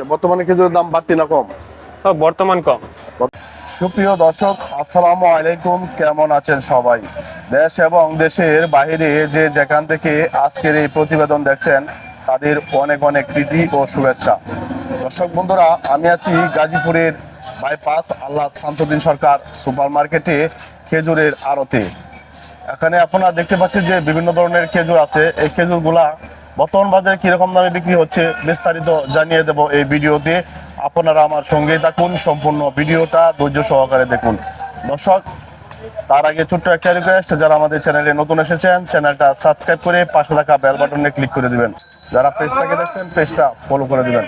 আচ্ছা বর্তমানে খেজুরের দাম বাড়তি না কম? বর্তমান কম। সুপ্রিয় দর্শক আসসালামু আলাইকুম। কেমন আছেন সবাই? দেশ এবং দেশের বাইরে যে যেখান থেকে আজকের এই প্রতিবেদন দেখছেন তাদের অনেক অনেক প্রীতি ও শুভেচ্ছা। দর্শক বন্ধুরা আমি আছি গাজীপুরের বাইপাস আল্লাহ শামসুদ্দিন সরকার সুপার মার্কেটে খেজুরের আড়তে। এখানে আপনারা দেখতে পাচ্ছেন যে বিভিন্ন ধরনের খেজুর আছে। এই খেজুরগুলা বর্তমান বাজারে কীরকম দামে বিক্রি হচ্ছে বিস্তারিত জানিয়ে দেব এই ভিডিওতে। আপনারা আমার সঙ্গে থাকুন, সম্পূর্ণ ভিডিওটা ধৈর্য সহকারে দেখুন। দর্শক, তার আগে ছোট্ট একটা রিকোয়েস্ট যারা আমাদের চ্যানেলে নতুন এসেছেন, চ্যানেলটা সাবস্ক্রাইব করে পাশে থাকা বেল বাটনে ক্লিক করে দিবেন। যারা পেজটাকে দেখছেন পেজটা ফলো করে দিবেন।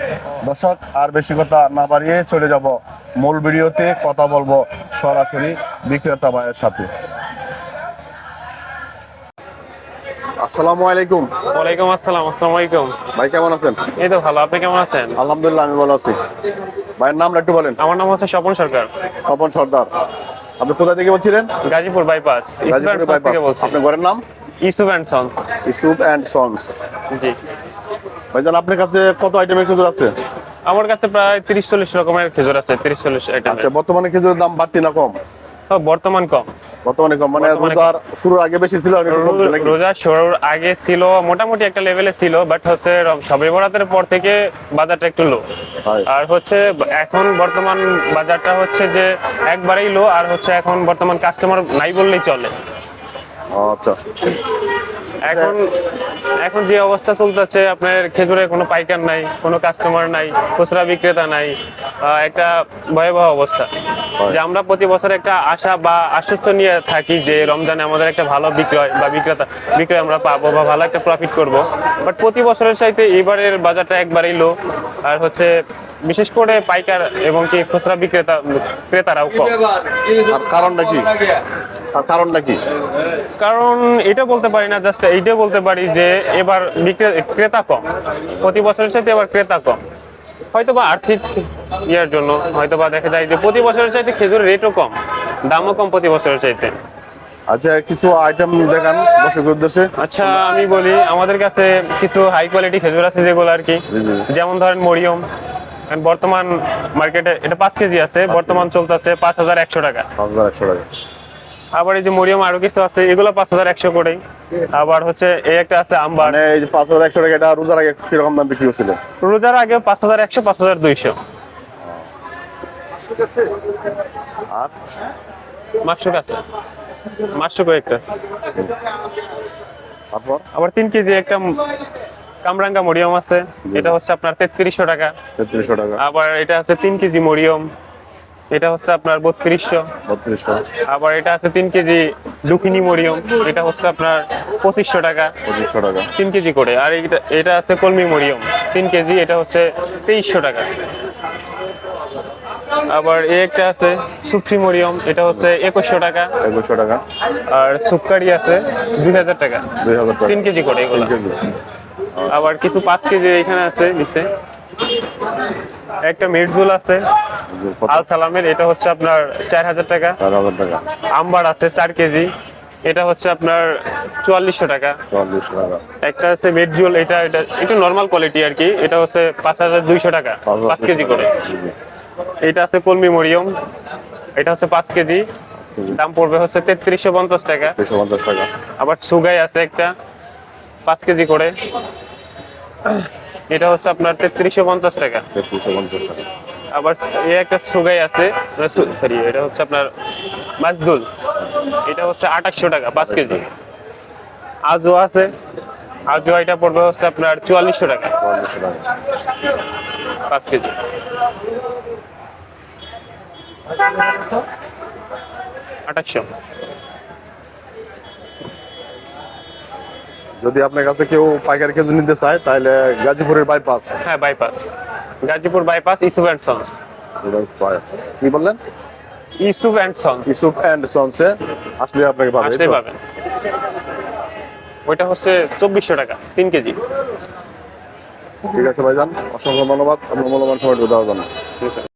দর্শক, আর বেশি কথা না বাড়িয়ে চলে যাব মূল ভিডিওতে। কথা বলব সরাসরি বিক্রেতা ভাইয়ের সাথে। আসসালামু আলাইকুম। ওয়ালাইকুম আসসালাম আসসালামু আলাইকুম। ভাই কেমন আছেন? এই তো ভালো আপনি কেমন আছেন? আলহামদুলিল্লাহ আমি ভালো আছি। ভাইয়ের নামটা একটু বলেন। আমার নাম হচ্ছে স্বপন সরকার। স্বপন সর্দার। আপনি কোথা থেকে বলছিলেন? গাজীপুর বাইপাস থেকে বাইপাস। আপনার ঘরের নাম? Yusuf and sons. Yusuf and sons. জি। ভাইজান আপনার কাছে কত আইটেমের খেজুর আছে? আমার কাছে প্রায় তিরিশ চল্লিশ রকমের খেজুর আছে তিরিশ চল্লিশ আচ্ছা বর্তমানে খেজুরের দাম বাড়তি না কম? বর্তমান কম। বর্তমানে মানে রোজার শুরুর আগে বেশি ছিল? রোজা শুরুর আগে ছিল মোটামুটি একটা লেভেলে ছিল বাট হচ্ছে সবে বরাতের পর থেকে বাজারটা একটু লো আর হচ্ছে এখন বর্তমান বাজারটা হচ্ছে যে একবারেই লো আর হচ্ছে এখন বর্তমান কাস্টমার নাই বললেই চলে। আচ্ছা। এখন এখন যে অবস্থা চলতেছে আপনার খেজুরে কোনো পাইকার নাই কোনো কাস্টমার নাই খুচরা বিক্রেতা নাই একটা ভয়াবহ অবস্থা। যে আমরা প্রতি বছর একটা আশা বা আশ্বস্ত নিয়ে থাকি যে রমজানে আমাদের একটা ভালো বিক্রয় বা বিক্রেতা বিক্রয় আমরা পাবো বা ভালো একটা প্রফিট করব। বাট প্রতি বছরের চাইতে এবারের বাজারটা একবারেই লো আর হচ্ছে বিশেষ করে পাইকার এবং কি খুচরা বিক্রেতা ক্রেতারাও কম। কারণটা কি? কারণটা কি? কারণ এটা বলতে পারি না জাস্ট এইটা বলতে পারি যে এবার ক্রেতা কম। প্রতি বছরের সাথে এবার ক্রেতা কম। হয়তো বা আর্থিক ইয়ার জন্য হয়তো বা দেখা যায় যে প্রতি বছরের চাইতে খেজুরের রেটও কম দামও কম প্রতি বছরের চাইতে। আচ্ছা কিছু আইটেম দেখান দর্শকের উদ্দেশ্যে। আচ্ছা আমি বলি আমাদের কাছে কিছু হাই কোয়ালিটি খেজুর আছে যেগুলো আর কি। যেমন ধরেন মরিয়ম বর্তমান মার্কেটে এটা পাঁচ কেজি আছে বর্তমান চলতেছে পাঁচ হাজার একশো টাকা। পাঁচ হাজার একশো টাকা। আবার এই যে মরিয়ম আরও কিছু আছে এগুলো পাঁচ হাজার একশো করেই। আবার হচ্ছে এই একটা আছে আম্বার। মানে এই যে পাঁচ হাজার একশো টাকা এটা রোজার আগে কীরকম দাম বিক্রি হচ্ছিল রোজার আগে পাঁচ হাজার একশো পাঁচ হাজার দুইশো। আর? মাসুক আছে। মাসুক একটা তারপর? আবার তিন কেজি একটা কামরাঙ্গা মরিয়ম আছে। এটা হচ্ছে আপনার তেত্রিশশো টাকা। তেত্রিশশো টাকা। আবার এটা আছে তিন কেজি মরিয়ম। এটা হচ্ছে আপনার বত্রিশশো। বত্রিশশো। আবার এটা আছে তিন কেজি দুখিনী মরিয়ম। এটা হচ্ছে আপনার পঁচিশশো টাকা। পঁচিশশো টাকা। তিন কেজি করে। আর এটা এটা আছে কলমি মরিয়ম। তিন কেজি এটা হচ্ছে তেইশশো টাকা। আবার এই একটা আছে সুফি মরিয়ম। এটা হচ্ছে একুশশো টাকা। একুশশো টাকা। আর সুপকারি আছে দুই হাজার টাকা। দুই হাজার টাকা। তিন কেজি করে এগুলো। আবার কিছু পাঁচ কেজি এখানে আছে নিচে। একটা মিটজুল আছে। আল সালামের এটা হচ্ছে আপনার চার হাজার টাকা। চার হাজার টাকা। আম্বার আছে চার কেজি। এটা হচ্ছে আপনার চুয়াল্লিশশো টাকা। চুয়াল্লিশশো টাকা। একটা আছে মেটজুল এটা এটা একটু নর্মাল কোয়ালিটি আর কি। এটা হচ্ছে পাঁচ হাজার দুইশো টাকা পাঁচ কেজি করে। এটা আছে কলমি মরিয়ম। এটা হচ্ছে পাঁচ কেজি। দাম পড়বে হচ্ছে তেত্রিশশো পঞ্চাশ টাকা। পঞ্চাশ টাকা। আবার সুগাই আছে একটা পাঁচ কেজি করে। এটা হচ্ছে আপনার তেত্রিশশো পঞ্চাশ টাকা। তেত্রিশশো পঞ্চাশ টাকা। আবার এই একটা সুগাই আছে সরি এটা হচ্ছে আপনার মাজদুল এটা হচ্ছে আঠাশশো টাকা পাঁচ কেজি। আজও আছে আজও এটা পড়বে হচ্ছে আপনার চুয়াল্লিশশো টাকা। চুয়াল্লিশশো টাকা। পাঁচ কেজি। আঠাশশো। যদি আপনার কাছে কেউ পাইকারি খেজুর নিতে চায় তাহলে গাজীপুরের বাইপাস হ্যাঁ bypass Gazipur bypass Yusuf and sons কি বললেন? Yusuf and sons Yusuf and সনসে আসলে আপনাকে পাবে আসলেই পাবেন। ওইটা হচ্ছে চব্বিশশো টাকা তিন কেজি। ঠিক আছে ভাইজান অসংখ্য ধন্যবাদ। আপনার মূল্যবান সময় দেওয়ার জন্য। ঠিক আছে।